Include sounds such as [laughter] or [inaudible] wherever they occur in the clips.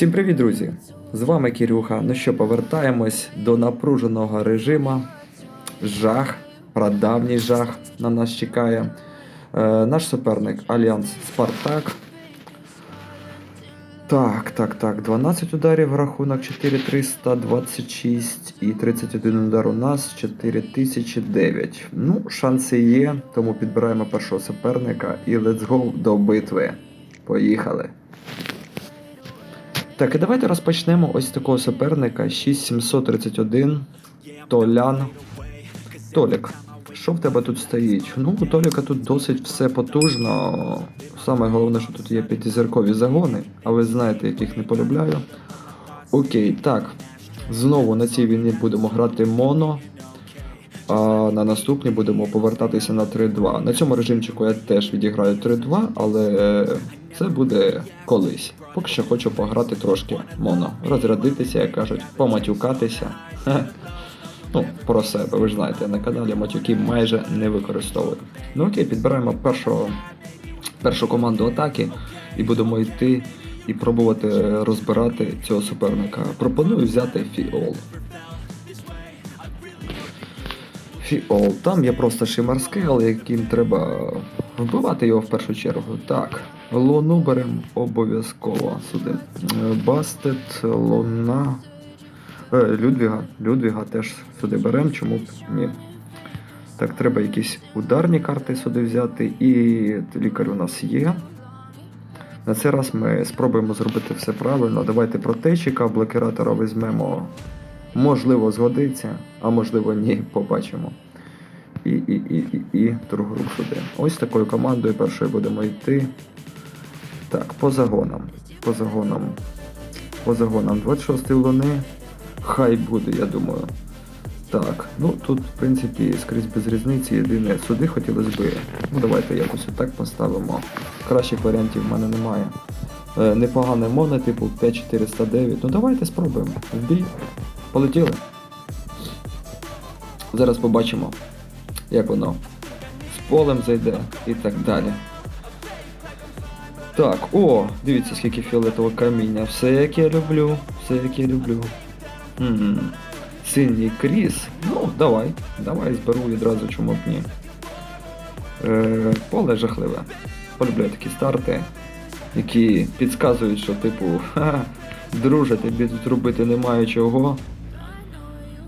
Всім привіт, друзі! З вами Кирюха. Ну що, повертаємось до напруженого режима. Жах, прадавній жах на нас чекає. Е, наш суперник Альянс Спартак. Так, так, так. 12 ударів, рахунок 4326 і 31 удар у нас 4009. Ну, шанси є, тому підбираємо першого суперника і let's go до битви. Поїхали. Так, і давайте розпочнемо ось такого суперника 6731 Толян. Толік. Що в тебе тут стоїть? Ну, у Толіка тут досить все потужно. Саме головне, що тут є п'ятизіркові загони, а ви знаєте, яких не полюбляю. Окей, так. Знову на цій війні будемо грати моно. А на наступній будемо повертатися на 3-2. На цьому режимчику я теж відіграю 3-2, але це буде колись. Поки що хочу пограти трошки моно. Розрядитися, як кажуть, поматюкатися. Ну, про себе, ви ж знаєте, на каналі матюки майже не використовую. Ну окей, підбираємо першого, першу команду атаки і будемо йти і пробувати розбирати цього суперника. Пропоную взяти Фіол. Фіол. Там є просто шимарскел, яким треба вбивати його в першу чергу. Так. Луну беремо обов'язково сюди. Бастет, Луна. Е, Людвіга. Людвіга теж сюди беремо, чому б ні. Так, треба якісь ударні карти сюди взяти. І лікар у нас є. На цей раз ми спробуємо зробити все правильно. Давайте протечика, блокіратора візьмемо. Можливо, згодиться, а можливо ні, побачимо. І, і, і, і, і другу руку сюди. Ось такою командою першою будемо йти. Так, по загонам. По загонам. По загонам 26 луни. Хай буде, я думаю. Так, ну тут, в принципі, скрізь без різниці. Єдине, сюди хотілося би. Ну давайте якось отак поставимо. Кращих варіантів в мене немає. Е, непогане моно, типу 5409. Ну давайте спробуємо. В бій. Полетіли. Зараз побачимо, як воно з полем зайде і так далі. Так, о, дивіться, скільки фіолетового каміння. Все як я люблю, все як я люблю. м Синій кріс. Ну, давай, давай зберу відразу, чому б ні. Е, поле жахливе. Полюбляю такі старти, які підказують, що типу, ха, [laughs] друже, тобі тут робити немає чого.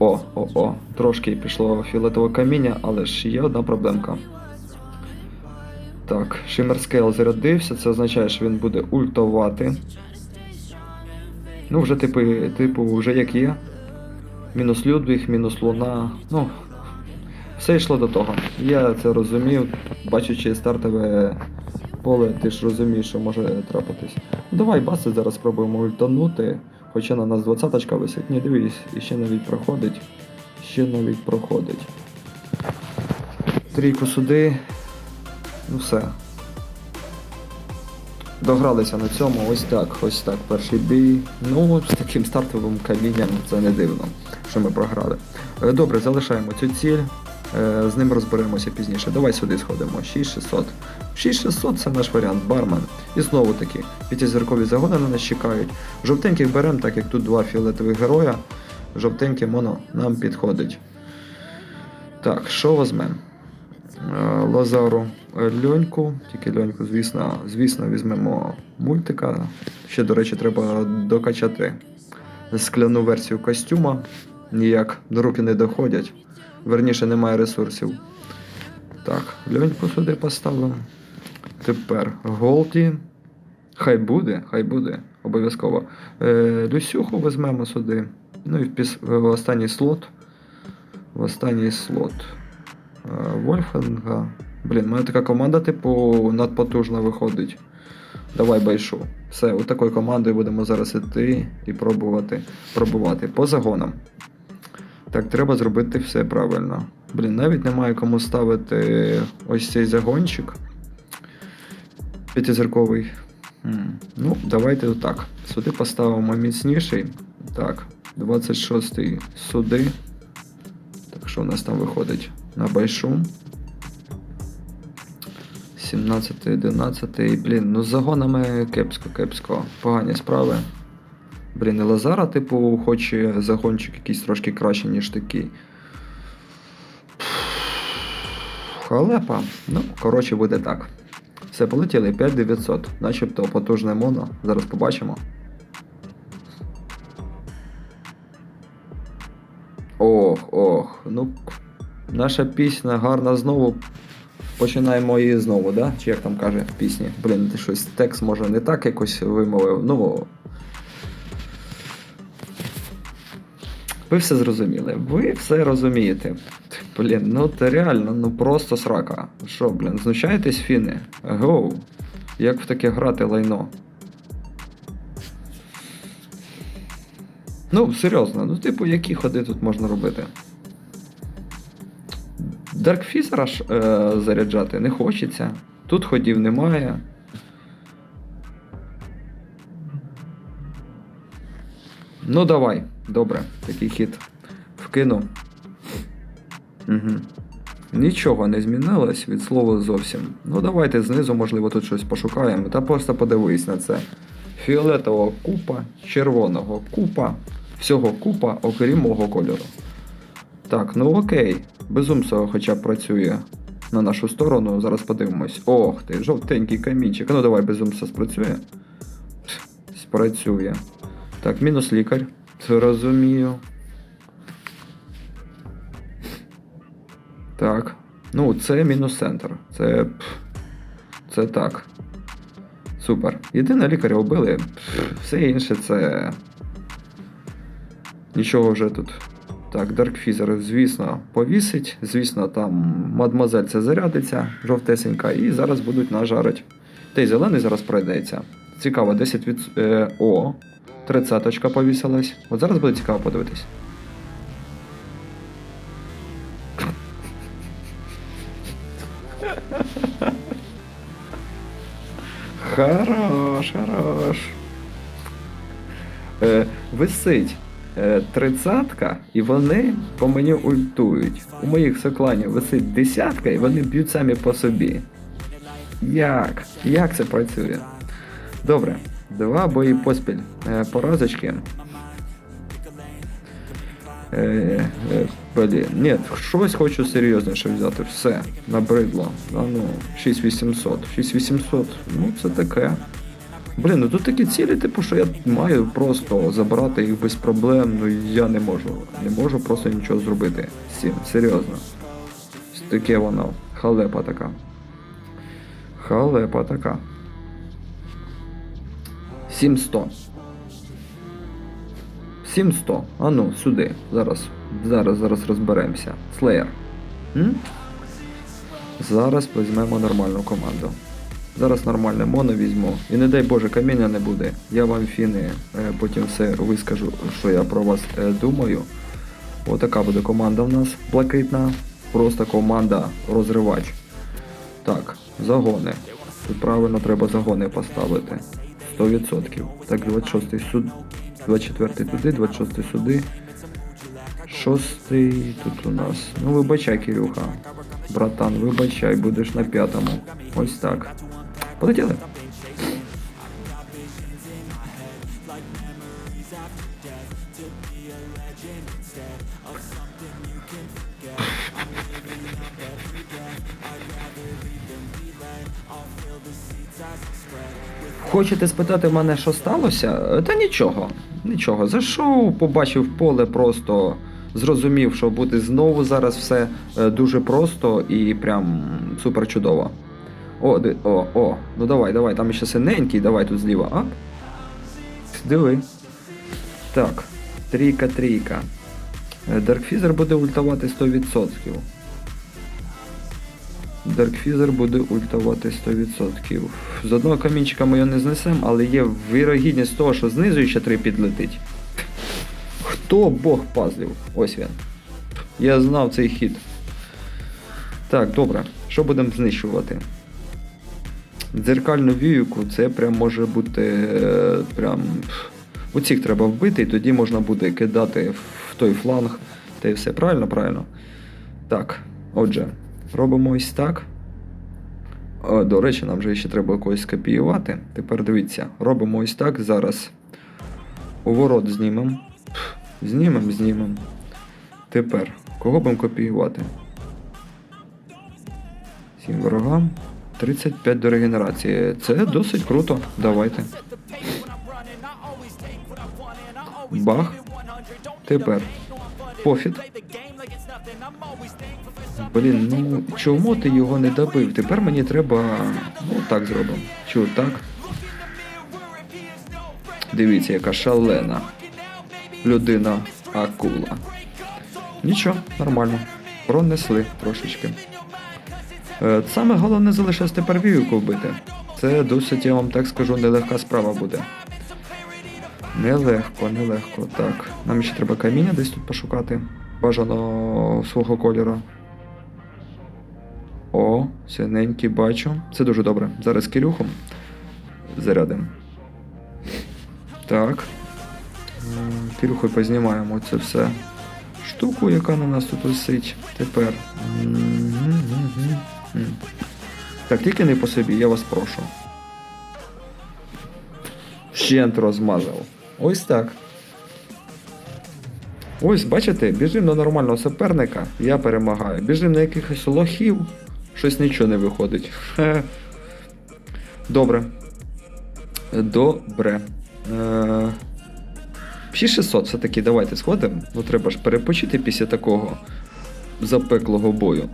О, о, о, трошки пішло фіолетове каміння, але ж є одна проблемка. Так, Shimmer Scale зарядився, це означає, що він буде ультувати. Ну, вже типу, типу, вже як є. Мінус Людвіг, мінус Луна. Ну, все йшло до того. Я це розумів, бачачи стартове поле, ти ж розумієш, що може трапитись. Ну, давай, баси, зараз спробуємо ультанути. Хоча на нас 20-ка висить. Ні, дивись, і ще навіть проходить. Ще навіть проходить. Трійку сюди. Ну все. Догралися на цьому, ось так, ось так. Перший бій. Ну, з таким стартовим камінням це не дивно, що ми програли. Е, Добре, залишаємо цю ціль. Е, З ним розберемося пізніше. Давай сюди сходимо. 6600. 6600 це наш варіант, бармен. І знову таки, п'ятизіркові загони на нас чекають. Жовтеньких беремо, так як тут два фіолетових героя. Жовтеньке моно нам підходить. Так, що візьмемо? Е, Лазару льоньку, тільки льоньку, звісно, звісно, візьмемо мультика. Ще, до речі, треба докачати скляну версію костюма. Ніяк до руки не доходять. Верніше немає ресурсів. Так, льоньку сюди поставимо. Тепер Голді. Хай буде, хай буде, обов'язково. Е, Люсюху візьмемо сюди. Ну і в, піс... в останній слот. В останній слот. Е, Вольфганга. Блін, у мене така команда, типу, надпотужна виходить. Давай байшу. Все, у такої командою будемо зараз іти і пробувати пробувати. По загонам. Так, треба зробити все правильно. Блін, навіть немає кому ставити ось цей загончик. П'ятизірковий. М, Ну, давайте отак. Сюди поставимо міцніший. Так, 26-й сюди. Так, що у нас там виходить? На байшу. 17, 11, блін, ну з загонами кепсько, кепсько. Погані справи. Блін, і Лазара, типу, хоче загончик якийсь трошки краще, ніж такий. Халепа. Ну, коротше, буде так. Все, полетіли 5900. Начебто потужне моно. Зараз побачимо. Ох, ох. Ну, наша пісня гарна знову. Починаємо її знову, да? Чи як там каже в пісні? Блін, ти щось текст може не так якось вимовив. Ну. Ви все зрозуміли. Ви все розумієте. Блін, ну це реально, ну просто срака. Що, блін, знущаєтесь фіни? Гоу. Як в таке грати лайно? Ну, серйозно, ну типу, які ходи тут можна робити? Даркфізера ж е, заряджати не хочеться. Тут ходів немає. Ну давай, добре, такий хід. Вкину. Угу. Нічого не змінилось від слова зовсім. Ну давайте знизу, можливо, тут щось пошукаємо. Та просто подивись на це. Фіолетового купа, червоного купа, всього купа, окрім мого кольору. Так, ну окей. Безумцево хоча б працює на нашу сторону. Зараз подивимось. Ох ти, жовтенький камінчик. Ну давай безумце спрацює. Спрацює. Так, мінус лікар. Розумію. Так. Ну, це мінус центр. Це. Це так. Супер. Єдине лікаря вбили. Все інше це. Нічого вже тут. Так, Даркфізер, звісно, повісить. Звісно, там мадмозель це зарядиться, жовтесенька, і зараз будуть нажарить. Та й зелений зараз пройдеться. Цікаво, 10 від. Е, о, 30 повісилась. От зараз буде цікаво подивитись. Хорош, хорош. Е, висить е, тридцятка, і вони по мені ультують. У моїх сокланів висить десятка, і вони б'ють самі по собі. Як? Як це працює? Добре, два бої поспіль. Е, поразочки. Е, е, блін, ні, щось хочу серйозніше взяти. Все, набридло. А ну, 6800. 6800, ну це таке. Блін, ну тут такі цілі, типу, що я маю просто забрати їх без проблем, ну я не можу. Не можу просто нічого зробити цим. Серйозно. Таке воно. Халепа така. Халепа така. 700. 700. А ну, сюди. Зараз. Зараз, зараз розберемося. Слеєр. Зараз візьмемо нормальну команду. Зараз нормальне моно візьму. І не дай Боже, каміння не буде. Я вам фіни е, потім все вискажу, що я про вас е, думаю. Отака буде команда в нас блакитна. Просто команда розривач. Так, загони. Тут правильно треба загони поставити. 100%. Так, 26 сюди. 24 туди, 26 сюди. Шостий тут у нас. Ну вибачай, Кирюха. Братан, вибачай, будеш на п'ятому. Ось так. Полетіли. Хочете спитати мене, що сталося? Та нічого. Нічого. Зайшов, побачив поле, просто зрозумів, що буде знову зараз все е, дуже просто і прям супер чудово. О, о, о, ну давай, давай, там ще синенький, давай тут зліва, а? Диви. Так, трійка, трійка. Е, Даркфізер буде ультавати 100%. Даркфізер буде ультавати 100%. З одного камінчика ми його не знесемо, але є вірогідність того, що знизу ще три підлетить. Хто бог пазлів? Ось він. Я знав цей хід. Так, добре. Що будемо знищувати? Дзеркальну віюку це прям може бути. е, Прям. Оцих треба вбити, і тоді можна буде кидати в той фланг. Та й все. Правильно, правильно. Так, отже, робимо ось так. О, до речі, нам же ще треба когось скопіювати. Тепер дивіться, робимо ось так зараз. У ворот знімем. Знімем, знімем. Тепер, кого будемо копіювати? 7 ворогам. 35 до регенерації. Це досить круто. Давайте. Бах. Тепер. Пофіт. Блін, ну чому ти його не добив? Тепер мені треба. Ну так зробимо. Чу, так? Дивіться, яка шалена людина акула. Нічого, нормально. Пронесли трошечки. Е, Саме головне залишилось тепер вівіку вбити. Це досить, я вам так скажу, нелегка справа буде. Нелегко, нелегко. Так. Нам ще треба каміння десь тут пошукати. Бажано свого кольору. О, синенький бачу. Це дуже добре. Зараз кирюхом зарядимо. Так. Кирюхою познімаємо це все. Штуку, яка на нас тут висить. Тепер. Так, тільки не по собі, я вас прошу. Щент розмазав. Ось так. Ось, бачите, біжим на нормального суперника, я перемагаю. Біжим на якихось лохів, щось нічого не виходить. Добре. Добре. Е, 6600 все-таки давайте сходимо. Ну треба ж перепочити після такого запеклого бою.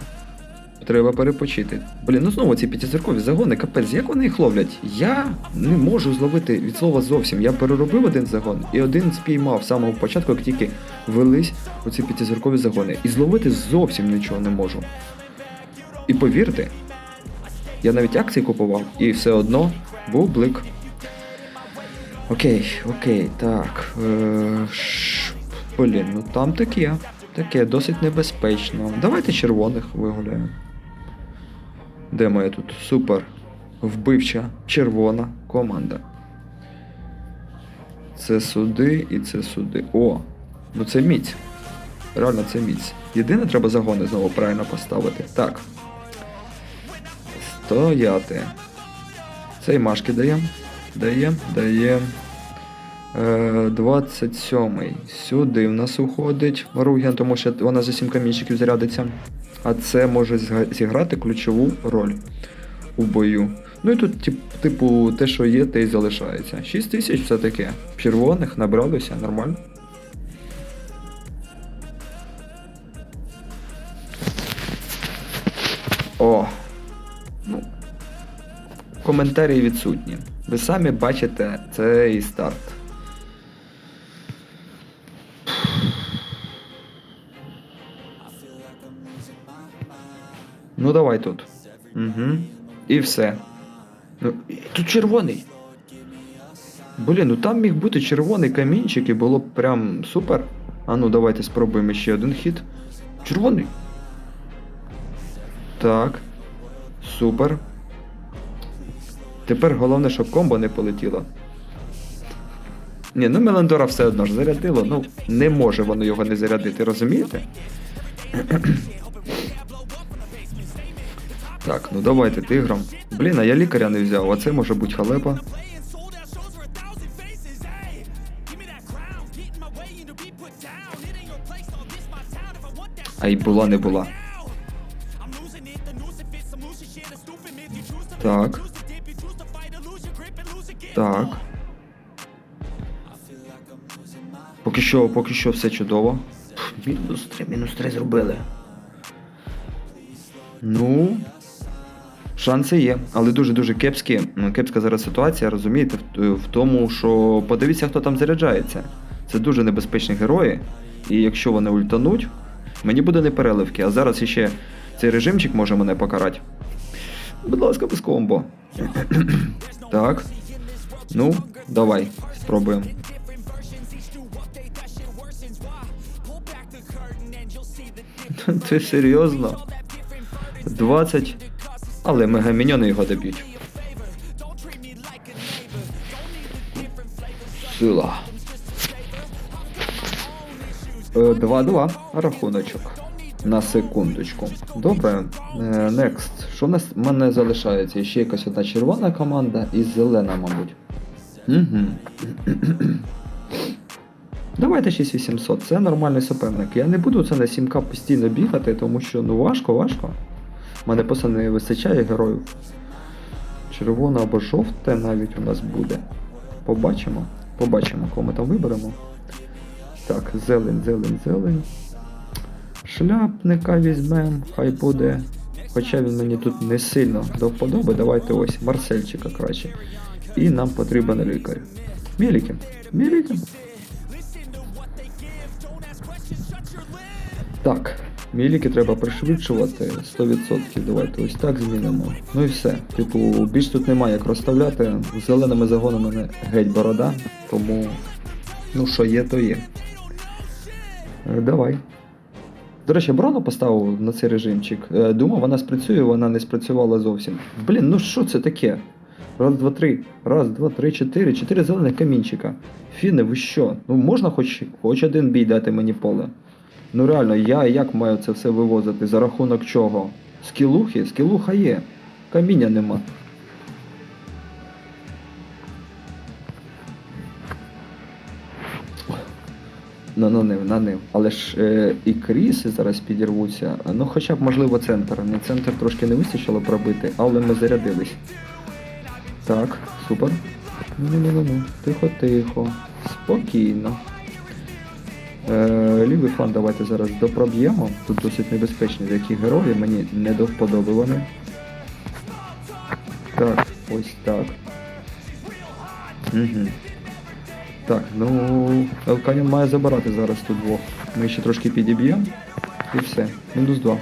Треба перепочити. Блін, ну знову ці п'ятизіркові загони, капець, як вони їх ловлять? Я не можу зловити від слова зовсім. Я переробив один загон і один спіймав з самого початку, як тільки велись оці п'ятизіркові загони. І зловити зовсім нічого не можу. І повірте, я навіть акції купував, і все одно був блик. Окей, окей, так. Е, блін, ну там таке. Таке, досить небезпечно. Давайте червоних вигуляємо. Де моя тут супер вбивча червона команда? Це суди і це суди. О! Ну це міць. Реально це міць. Єдине треба загони знову правильно поставити. Так. Стояти. Цей машки даємо. Даємо, даємо. Е, 27-й. Сюди в нас уходить Руген, тому що вона за 7 камінчиків зарядиться. А це може зіграти ключову роль у бою. Ну і тут, типу, те, що є, те й залишається. 6 тисяч все таке. Червоних набралося, нормально. Коментарі відсутні. Ви самі бачите цей старт. Ну давай тут. Угу. І все. Ну, тут червоний. Блін, ну там міг бути червоний камінчик і було б прям супер. А ну давайте спробуємо ще один хід. Червоний. Так. Супер. Тепер головне, щоб комбо не полетіло. Ні, ну Меландора все одно ж зарядило, ну не може воно його не зарядити, розумієте? [clears throat] Так, ну давайте тиграм. Блін, а я лікаря не взяв, а це може бути халепа. А й була не була. Так. Так. Поки що, поки що все чудово. Мінус 3, мінус 3 зробили. Ну. Шанси є, але дуже-дуже кепські. Ну, Кепська зараз ситуація, розумієте, в, в тому, що подивіться, хто там заряджається. Це дуже небезпечні герої. І якщо вони ультануть, мені буде не переливки. А зараз іще цей режимчик може мене покарати. Будь ласка, без комбо. [clears throat] так. Ну, давай, спробуємо. [laughs] Ти серйозно? 20. Але мегаміньони його доб'ють. Сила. Е, 2-2 рахуночок. На секундочку. Добре. Е, Next. Що нас в мене залишається? Ще якась одна червона команда і зелена, мабуть. Давайте 6800, це нормальний суперник. Я не буду це на 7к постійно бігати, тому що ну важко, важко. У мене просто не вистачає героїв. Червона або жовте навіть у нас буде. Побачимо. Побачимо, кого ми там виберемо. Так, зелень, зелень, зелень. Шляпника візьмемо, хай буде. Хоча він мені тут не сильно до вподоби, давайте ось Марсельчика краще. І нам потрібен лікар. Міліки. Міліки. Так, міліки треба пришвидшувати 100%. Давайте ось так змінимо. Ну і все. Типу, більш тут немає як розставляти. Зеленими загонами не геть борода, тому ну що є, то є. Е, Давай. До речі, оборону поставив на цей режимчик. Е, Думав, вона спрацює, вона не спрацювала зовсім. Блін, ну що це таке? Раз, два, три. Раз, два, три, чотири. Чотири зелених камінчика. Фіни, ви що? Ну можна хоч, хоч один бій дати мені поле? Ну реально, я як маю це все вивозити? За рахунок чого? Скілухи? Скілуха є. Каміння нема. Ну, на нив, на нив. Але ж е, і кріси зараз підірвуться. Ну, хоча б, можливо, центр. Не центр трошки не вистачило пробити, але ми зарядились. Так, супер. Ну-ну-ну-ну. Тихо-тихо. Спокійно. Е, лівий фланг давайте зараз допроб'ємо. Тут досить небезпечні такі герої, мені не вони. Так, ось так. Угу. Так, ну. Елканін має забирати зараз тут двох. Ми ще трошки підіб'ємо. І все. Мінус два.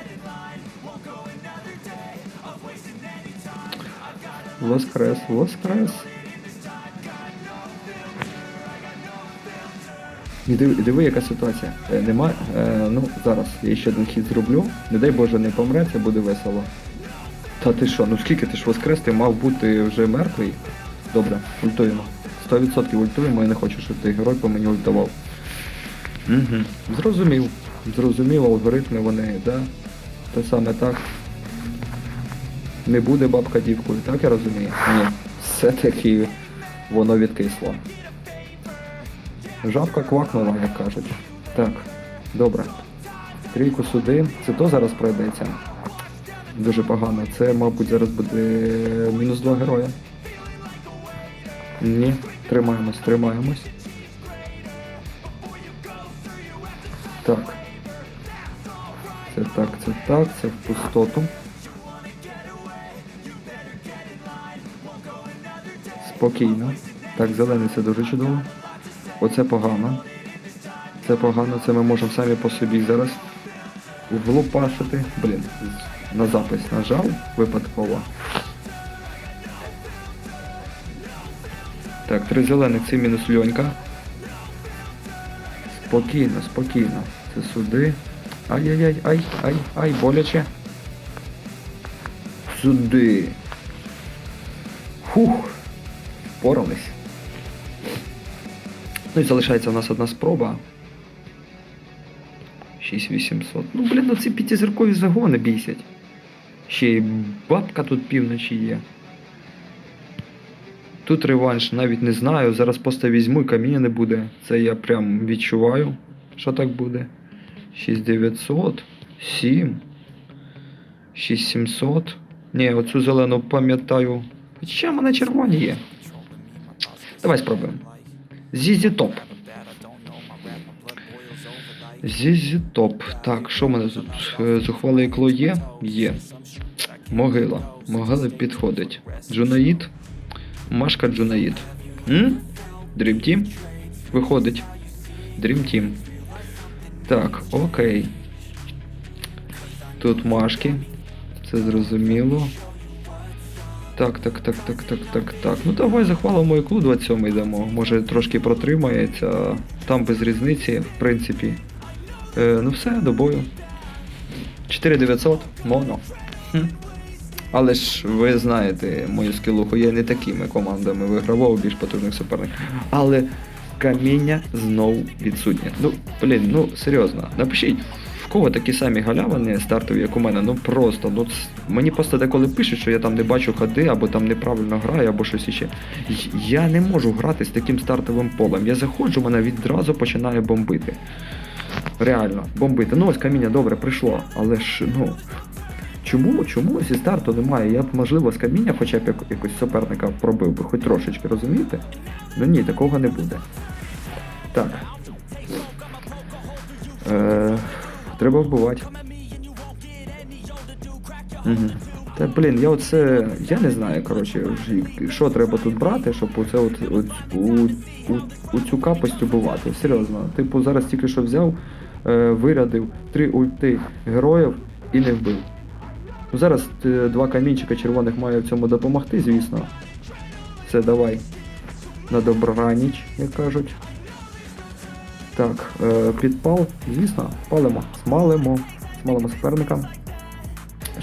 Воскрес, воскрес. І диви, диви, яка ситуація. Е, нема, е, ну, зараз я ще один хід зроблю. Не дай Боже, не помре, це буде весело. Та ти що, ну скільки ти ж воскрес, ти мав бути вже мертвий? Добре, ультуємо. 100% ультуємо, я не хочу, щоб той герой по мені ультував. Угу. Зрозумів. Зрозумів, алгоритми вони, да? Те саме так. Не буде бабка дівкою, так я розумію? Ні. Все-таки воно відкисло. Жабка квакнула, як кажуть. Так, добре. Трійку сюди. Це то зараз пройдеться. Дуже погано. Це, мабуть, зараз буде мінус два героя. Ні, тримаємось, тримаємось. Так. Це так, це так, це в пустоту. Спокійно. Так, зелений це дуже чудово. Оце погано. Це погано, це ми можемо самі по собі зараз влупашити. Блін, на запис нажав випадково. Так, три зелених це мінус льонька. Спокійно, спокійно. Це сюди. Ай-яй-яй, ай, ай, ай, боляче. Сюди. Фух. Впорались. Ну і залишається у нас одна спроба. 6800. Ну, блін, ну ці п'ятизіркові загони бісять. Ще й бабка тут півночі є. Тут реванш, навіть не знаю. Зараз просто візьму і каміння не буде. Це я прям відчуваю, що так буде. 6900, 7, 6700. Ні, оцю зелену пам'ятаю. Хоча в мене червоні є. Давай спробуємо. Зізі топ. Зізі топ. Так, що в мене тут? Е, Зухвале ікло є? Є. Могила. Могила підходить. Джунаїд. Машка Джунаїд. М? Dream Team? Виходить. Dream Team. Так, окей. Тут Машки. Це зрозуміло. Так, так, так, так, так, так, так. Ну давай захвалимо іклу 27 йдемо. Може трошки протримається. Там без різниці, в принципі. Е, ну все, до бою. 4900, моно. Хм. Але ж ви знаєте мою скілуху, я не такими командами вигравав більш потужних суперників. Але каміння знову відсутнє. Ну, блін, ну серйозно, напишіть кого такі самі галявини стартові, як у мене, ну просто, ну мені просто деколи пишуть, що я там не бачу ходи, або там неправильно граю, або щось іще. Я не можу грати з таким стартовим полем. Я заходжу, мене відразу починає бомбити. Реально, бомбити. Ну ось каміння добре прийшло, але ж ну. Чому, чому зі старту немає? Я б, можливо, з каміння хоча б якось суперника пробив би, хоч трошечки, розумієте? Ну ні, такого не буде. Так. Е, треба вбивати. Угу. Та блін, я оце. Я не знаю, коротше, що треба тут брати, щоб оце от, от у, у, у цю капость убивати. Серйозно. Типу, зараз тільки що взяв, е, вирядив три ульти героїв і не вбив. Ну зараз е, два камінчика червоних має в цьому допомогти, звісно. Все, давай. На добраніч, як кажуть. Так, е, підпал, звісно, палимо, смалимо, смалимо суперника.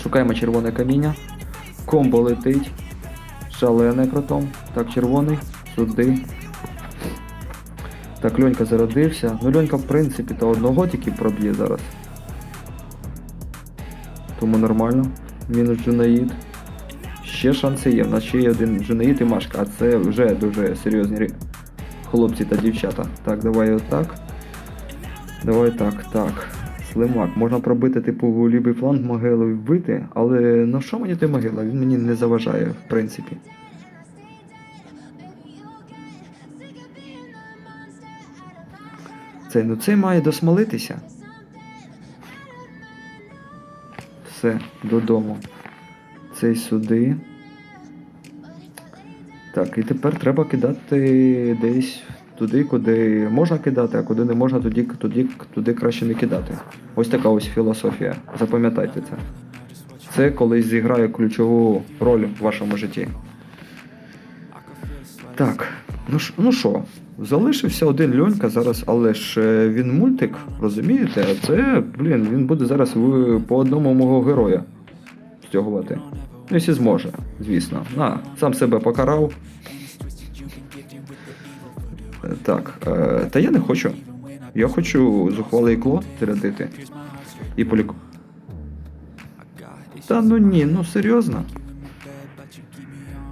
Шукаємо червоне каміння. Комбо летить. Шалене кротом. Так, червоний. Сюди. Так, Льонька зародився. Ну, Льонька, в принципі, то одного тільки проб'є зараз. Тому нормально. Мінус Джунаїд. Ще шанси є. В нас ще є один Джунаїд і Машка, а це вже дуже серйозні хлопці та дівчата. Так, давай отак. Давай так, так. Слимак, можна пробити типу лівий фланг могилу вбити, але ну що мені той могила? Він мені не заважає, в принципі. Цей, ну цей має досмолитися. Все, додому. Цей сюди. Так, і тепер треба кидати десь туди, куди можна кидати, а куди не можна, тоді, тоді туди краще не кидати. Ось така ось філософія. Запам'ятайте це. Це колись зіграє ключову роль в вашому житті. Так, ну ну що, залишився один льонька зараз, але ж е, він мультик, розумієте? Це, блін, він буде зараз в, по одному мого героя стягувати. Ну, якщо зможе, звісно. На, сам себе покарав. Так, е, та я не хочу. Я хочу зухвалий кло зарядити. І поліку. Та ну ні, ну серйозно.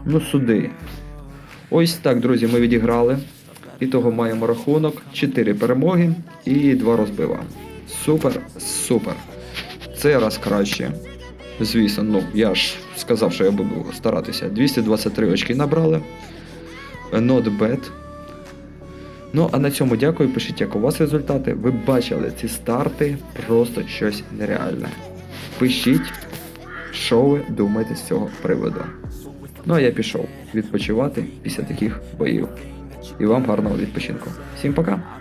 Ну сюди. Ось так, друзі, ми відіграли. І того маємо рахунок. 4 перемоги і 2 розбива. Супер, супер. Цей раз краще. Звісно, ну я ж сказав, що я буду старатися. 223 очки набрали. Not bad. Ну, а на цьому дякую. Пишіть, як у вас результати. Ви бачили ці старти, просто щось нереальне. Пишіть, що ви думаєте з цього приводу. Ну а я пішов відпочивати після таких боїв. І вам гарного відпочинку. Всім пока!